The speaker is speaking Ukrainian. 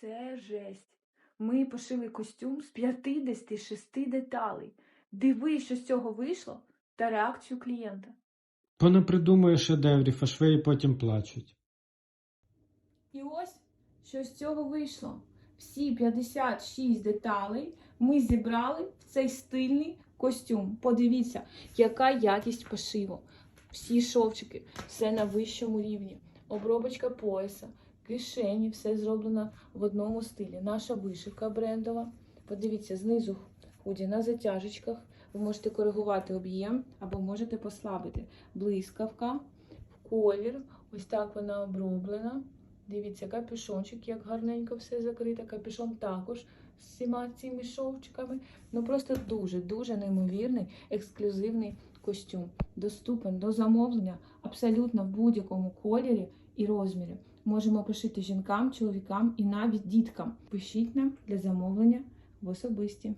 Це жесть. Ми пошили костюм з 56 деталей. Диви, що з цього вийшло, та реакцію клієнта. Понапридумує шедеврів, а швеї потім плачуть. І ось що з цього вийшло. Всі 56 деталей ми зібрали в цей стильний костюм. Подивіться, яка якість пошиву. Всі шовчики, все на вищому рівні. Обробочка пояса, кишені, все зроблено в одному стилі. Наша вишивка брендова. Подивіться, знизу худі на затяжечках. Ви можете коригувати об'єм або можете послабити. Блискавка, колір. Ось так вона оброблена. Дивіться, капюшончик, як гарненько все закрите. Капюшон також з всіма цими шовчиками. Ну просто дуже-дуже неймовірний, ексклюзивний костюм. Доступен до замовлення абсолютно в будь-якому кольорі і розмірі. Можемо пошити жінкам, чоловікам і навіть діткам. Пишіть нам для замовлення в особисті.